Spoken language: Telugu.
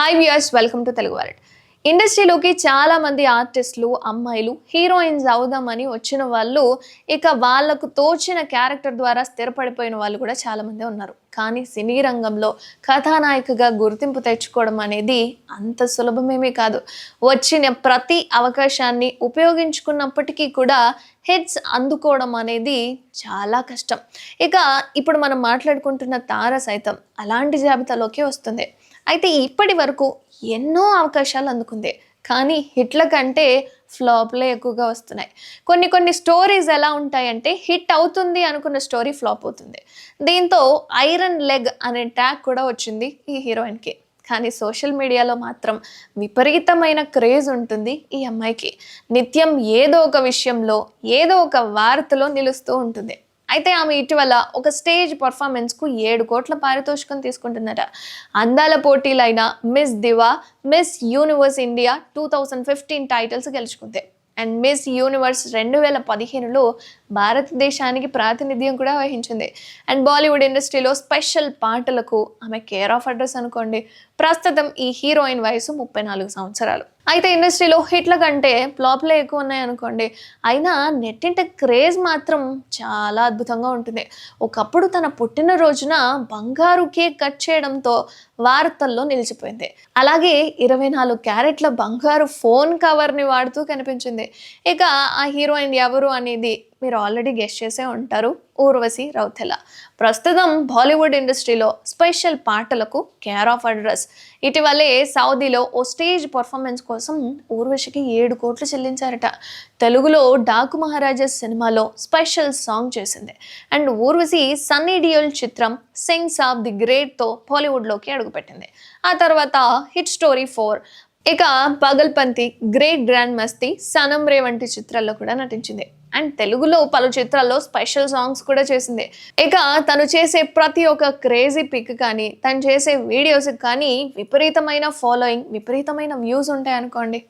Hi viewers welcome to Telugu world ఇండస్ట్రీలోకి చాలా మంది ఆర్టిస్టులు అమ్మాయిలు హీరోయిన్స్ అవుదామని వచ్చిన వాళ్ళు ఇక వాళ్ళకు తోచిన క్యారెక్టర్ ద్వారా స్థిరపడిపోయిన వాళ్ళు కూడా చాలా మంది ఉన్నారు. కానీ సినీ రంగంలో కథానాయికగా గుర్తింపు తెచ్చుకోవడం అనేది అంత సులభమేమీ కాదు. వచ్చిన ప్రతి అవకాశాన్ని ఉపయోగించుకున్నప్పటికీ కూడా హిట్స్ అందుకోవడం అనేది చాలా కష్టం. ఇక ఇప్పుడు మనం మాట్లాడుకుంటున్న తార సైతం అలాంటి జాబితాలోకి వస్తుంది. అయితే ఇప్పటి వరకు ఎన్నో అవకాశాలు అందుకుంది. కానీ హిట్ల కంటే ఫ్లాప్లే ఎక్కువగా వస్తున్నాయి. కొన్ని కొన్ని స్టోరీస్ ఎలా ఉంటాయంటే హిట్ అవుతుంది అనుకున్న స్టోరీ ఫ్లాప్ అవుతుంది. దీంతో ఐరన్ లెగ్ అనే ట్యాగ్ కూడా వచ్చింది ఈ హీరోయిన్కి. కానీ సోషల్ మీడియాలో మాత్రం విపరీతమైన క్రేజ్ ఉంటుంది ఈ అమ్మాయికి. నిత్యం ఏదో ఒక విషయంలో ఏదో ఒక వార్తలో నిలుస్తూ ఉంటుంది. అయితే ఆమె ఇటీవల ఒక స్టేజ్ పర్ఫార్మెన్స్కు ఏడు కోట్ల పారితోషికం తీసుకుంటుందట. అందాల పోటీలైన Miss Diva Miss Universe India two thousand fifteen titles గెలుచుకుంది. అండ్ మిస్ యూనివర్స్ రెండు వేల పదిహేనులో భారతదేశానికి ప్రాతినిధ్యం కూడా వహించింది. అండ్ బాలీవుడ్ ఇండస్ట్రీలో స్పెషల్ పాటలకు ఆమె కేర్ ఆఫ్ అడ్రస్ అనుకోండి. ప్రస్తుతం ఈ హీరోయిన్ వయసు ముప్పై నాలుగు సంవత్సరాలు. అయితే ఇండస్ట్రీలో హిట్ల కంటే ఫ్లాప్లే ఎక్కువ ఉన్నాయి అనుకోండి అయినా నెట్టింట క్రేజ్ మాత్రం చాలా అద్భుతంగా ఉంటుంది. ఒకప్పుడు తన పుట్టినరోజున బంగారు కేక్ కట్ చేయడంతో వార్తల్లో నిలిచిపోయింది. అలాగే ఇరవై నాలుగు క్యారెట్ల బంగారు ఫోన్ కవర్ని వాడుతూ కనిపించింది. ఇక ఆ హీరోయిన్ ఎవరు అనేది మీరు ఆల్రెడీ గెస్ట్ చేసే ఉంటారు. ఊర్వశి రౌతెల. ప్రస్తుతం బాలీవుడ్ ఇండస్ట్రీలో స్పెషల్ పాటలకు కేర్ ఆఫ్ అడ్రస్ ఇటీవలే సౌదీలో ఓ స్టేజ్ పర్ఫార్మెన్స్ కోసం ఊర్వశికి ఏడు కోట్లు చెల్లించారట. తెలుగులో డాకు మహారాజా సినిమాలో స్పెషల్ సాంగ్ చేసింది. అండ్ ఊర్వశి సన్నీ డియోల్ చిత్రం సింగ్స్ ఆఫ్ ది గ్రేట్తో బాలీవుడ్లోకి అడుగుపెట్టింది. ఆ తర్వాత హిట్ స్టోరీ ఫోర్ ఇక పగల్పంతి గ్రేట్ గ్రాండ్ మస్తీ సనం రే వంటి చిత్రాల్లో కూడా నటించింది. అండ్ తెలుగులో పలు చిత్రాల్లో స్పెషల్ సాంగ్స్ కూడా చేసింది. ఇక తను చేసే ప్రతి ఒక్క క్రేజీ పిక్ కానీ తను చేసే వీడియోస్ కానీ విపరీతమైన ఫాలోయింగ్ విపరీతమైన వ్యూస్ ఉంటాయి అనుకోండి